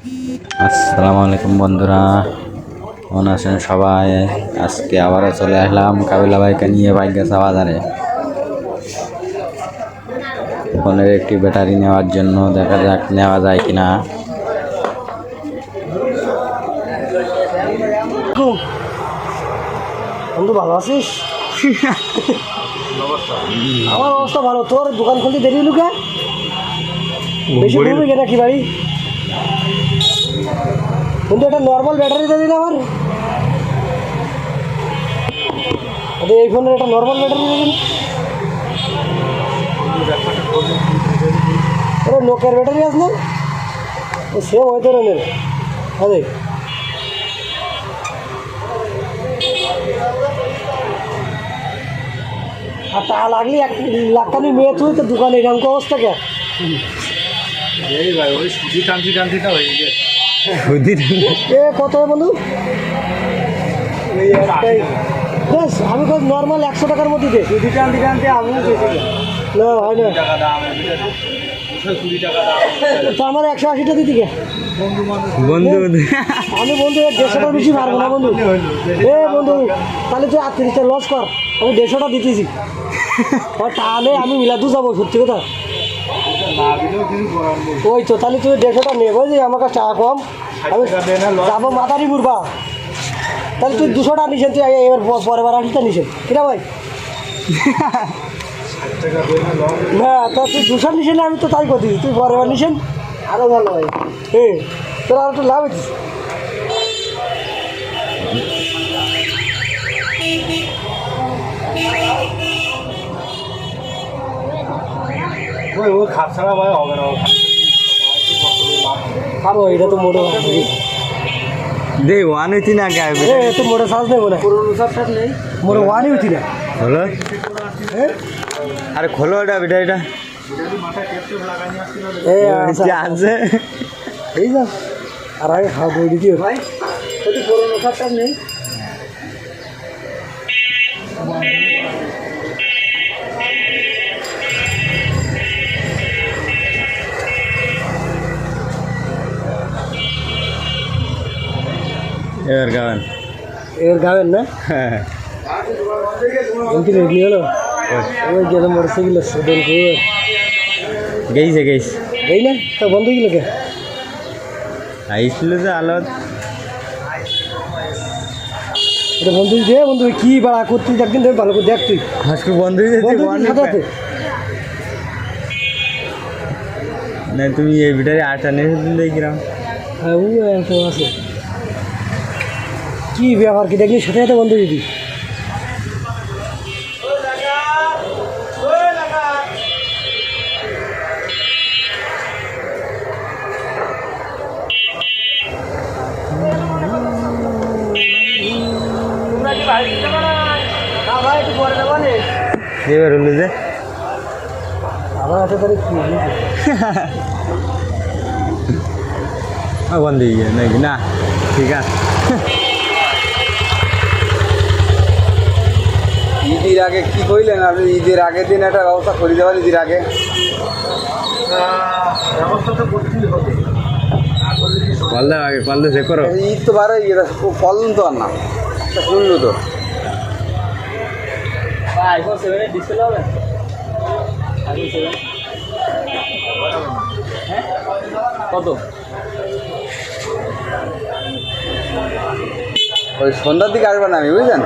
আসসালামু আলাইকুম বন্ধুরা। কেমন আছেন সবাই? আজকে আবারও চলে আসলাম কাবিলা ভাইকে নিয়ে বাইক গেছে বাজারে। ফোনের একটি ব্যাটারি নেওয়ার জন্য দেখা যাক নেওয়া যায় কিনা। বন্ধু ভালো আছিস? আমার অবস্থা ভালো। তোর দোকান খুলতে দেরি হলো কে? বেশি ঘুরবি কেনা কি বাড়ি কিন্তু একটা নর্মাল ব্যাটারি দিয়ে দিন আমার আরে এই ফোনের একটা নর্মাল ব্যাটারি দিয়ে দিন। আরে নোকের ব্যাটারি না? সেম হয়তো রে আরে আর তা লাগলে এক লাখখানি মেয়ে তুই তো দোকানে এরকম কি? অবস্থা এ কত বন্ধু বেশ আমি কই নর্মাল একশো টাকার মধ্যে দে। না হয় না। তো আমার একশো আশিটা দিদি কে বন্ধু আমি বন্ধু এর দেড়শোটার বেশি পারব না বন্ধু। এ বন্ধু তাহলে তুই আটত্রিশটা লস কর আমি দেড়শোটা দিতেছি। আর তাহলে আমি মিলাদু যাব সত্যি কথা। ওই তো, তাহলে তুই দেড়শোটা নে বুঝলি আমার কাছে টাকা কম। আমি যাব মাথারি বুড়বা তাহলে তুই দুশোটা নিছেন তুই এবার পরে বার আশিটা নিছেন কিনা ভাই। না, তা তুই দুশো নিছেন আমি তো তাই করছি তুই পরের বার নিছেন আরও ভালো ভাই হ্যাঁ তোর আর একটু লাভ হচ্ছে খাব এটা তো মোটে দে ওয়ান হইতি না কে এ তো মোটে শ্বাস নেব না মোটে ওয়ানই উঠি না? হলো? আরে খোলো এটা ব্যাটারিটা এ আচ্ছা। আছে। এই যা। আর আগে খাওয়া বই দিদি ভাই যদি পুরোনো নেই। এবার গাবেন এর গাবেন না? এমপি রেডি হলো? ওই। গেলে মোটরসাইকেল সেদিন করে গেইছে গেইছে। এই না? তা বন্ধ গেল কে? আইছিল যে আলো এটা বন্ধু দে বন্ধু কি বাড়া করতে? একদিন ধরে ভালো করে দেখ তুই। আজকে বন্ধ হয়ে না তুমি এই ব্যাটারি আটা নিয়ে দিন দেখলাম হ্যাঁ ও আছে। কি ব্যাপার কি? দেখলি সাথে সাথে বন্ধ দিদি এবার হলো যে আমার হাতে তাহলে কি বন্ধ না ঠিক আছে। ঈদের আগে কি কইলেন? আপনি ঈদের আগের দিন একটা ব্যবস্থা করে দেবেন ঈদের আগে। কল দাও আগে কল দাও করো। ঈদ তো বার ফলন তো আর না। তা শুনলো তো। কত ওই সন্ধ্যার দিকে আসবেন আমি বুঝলেন?